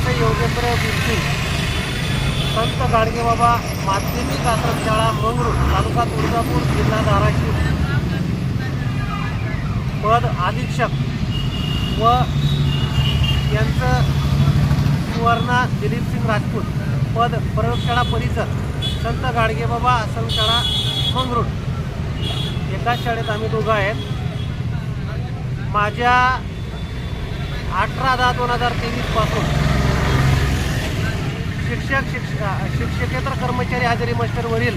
असं योगेंद्र बिर्ती संत गाडगेबाबा माध्यमिक आश्रमशाळा मंगरूळ तालुका तुळजापूर जिल्हा धाराशिव. पद अधीक्षक व यांचं सुवर्णा दिलीपसिंग राजपूत. पद प्रयोगशाळा परिसर संत गाडगेबाबा आश्रमशाळा मंगरूळ एकाच शाळेत आम्ही दोघं आहेत. माझ्या अठरा दहा दोन हजार तेवीसपासून शिक्षक शिक्षक शिक्ष शिक्षकेतर कर्मचारी हजेरी मस्टरवरील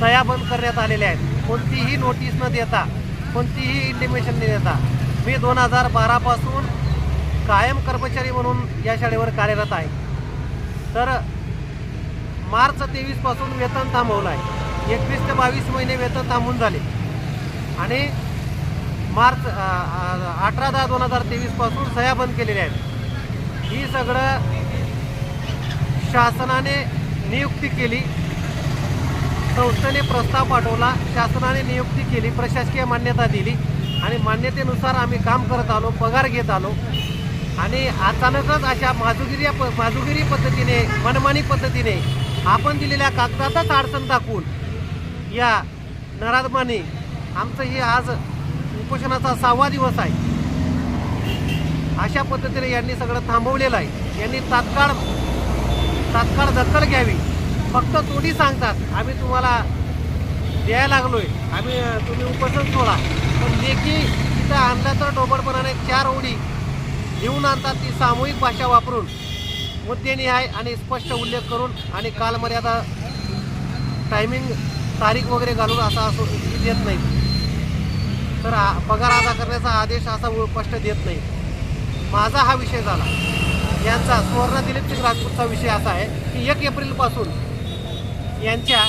सह्या बंद करण्यात आलेल्या आहेत. कोणतीही नोटीस न देता कोणतीही इंटिमेशन न देता मी दोन हजार बारापासून कायम कर्मचारी म्हणून या शाळेवर कार्यरत आहे. तर मार्च तेवीसपासून वेतन थांबवलं आहे एकवीस ते बावीस महिने वेतन थांबून झाले. आणि मार्च अठरा दहा दोन हजार तेवीसपासून सह्या बंद केलेल्या आहेत. ही सगळं शासनाने नियुक्ती केली. संस्थेने प्रस्ताव पाठवला. शासनाने नियुक्ती केली. प्रशासकीय मान्यता दिली. आणि मान्यतेनुसार आम्ही काम करत आलो पगार घेत आलो. आणि अचानकच अशा माजुगिरी माजुगिरी पद्धतीने मनमानी पद्धतीने आपण दिलेल्या कागदातच अडचण दाखवून या नराधमाने आमचं हे आज उपोषणाचा सहावा दिवस आहे. अशा पद्धतीने यांनी सगळं थांबवलेलं आहे. यांनी तात्काळ तात्काळ दखल घ्यावी. फक्त तोडी सांगतात आम्ही तुम्हाला द्यायला लागलोय. आम्ही तुम्ही उपसन सोडा. पण लेखी तिथं आणलं तर डोबडपणाने चार ओढी घेऊन आणतात ती सामूहिक भाषा वापरून. मुद्देनी आहे आणि स्पष्ट उल्लेख करून आणि कालमर्यादा टायमिंग तारीख वगैरे घालून असा असो देत नाही तर आ- पगार अदा करण्याचा आदेश असा स्पष्ट देत नाही माझा हा विषय झाला. यांचा सुवर्ण दिलीप सिंग राजपूतचा विषय असा आहे की एक एप्रिलपासून यांच्या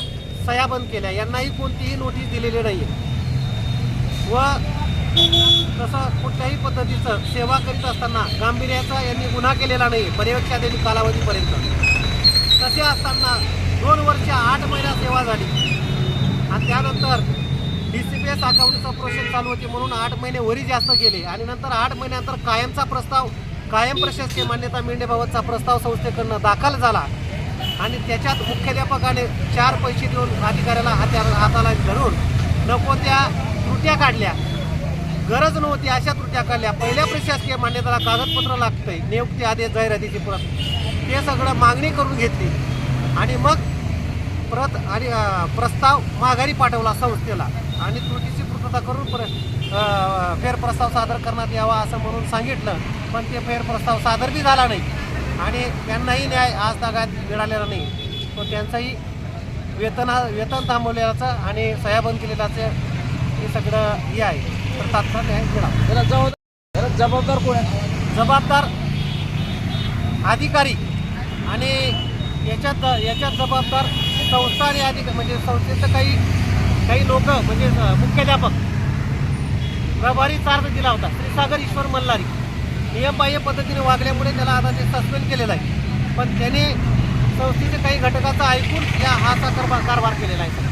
सया बंद केल्या. यांनाही कोणतीही नोटीस दिलेली नाही व तसं कुठल्याही पद्धतीचं सेवा करीत असताना गांभीर्याचा यांनी गुन्हा केलेला नाही पर्यवेक्षणातील कालावधीपर्यंत. तसे असताना दोन वर्ष आठ महिना सेवा झाली. आणि त्यानंतर डी सी पी एस अकाउंटचं प्रोसेस चालू होती म्हणून आठ महिने वरी जास्त गेले आणि नंतर आठ महिन्यानंतर कायमचा प्रस्ताव कायम प्रशासकीय मान्यता मिळण्याबाबतचा प्रस्ताव संस्थेकडनं दाखल झाला आणि त्याच्यात मुख्याध्यापकाने चार पैसे देऊन अधिकाऱ्याला हात्या हाताला धरून नको त्या त्रुट्या काढल्या. गरज नव्हती अशा त्रुट्या काढल्या. पहिल्या प्रशासकीय मान्यतेला कागदपत्र लागतंय. नियुक्ती आदेश जाहिरातीची प्रत. ते सगळं मागणी करून घेतली. आणि मग प्रत आणि प्रस्ताव माघारी पाठवला संस्थेला. आणि त्रुटीची पूर्तता करून परत फेरप्रस्ताव सादर करण्यात यावा असं म्हणून सांगितलं पण ते फेरप्रस्ताव सादर बी झाला नाही. आणि त्यांनाही न्याय आज तागात मिळालेला नाही. तो त्यांचाही वेतन वेतन थांबवलेल्याचं आणि सह्याबंद केलेल्याचं हे सगळं हे आहे. तर तात्काळ न्याय मिळावा. त्याला जबाबदार जबाबदार कोण आहे? जबाबदार अधिकारी आणि याच्यात याच्यात जबाबदार संस्था आणि अधिकारी म्हणजे संस्थेचं काही काही लोक म्हणजे मुख्याध्यापक प्रभारी चार्ज दिला होता. श्रीसागर ईश्वर मल्हारी. नियमबाह्य पद्धतीने वागल्यामुळे त्याला आता ते सस्पेंड केलेलं आहे. पण त्याने संस्थेचे काही घटकाचं ऐकून या हा कारभार केलेला आहे.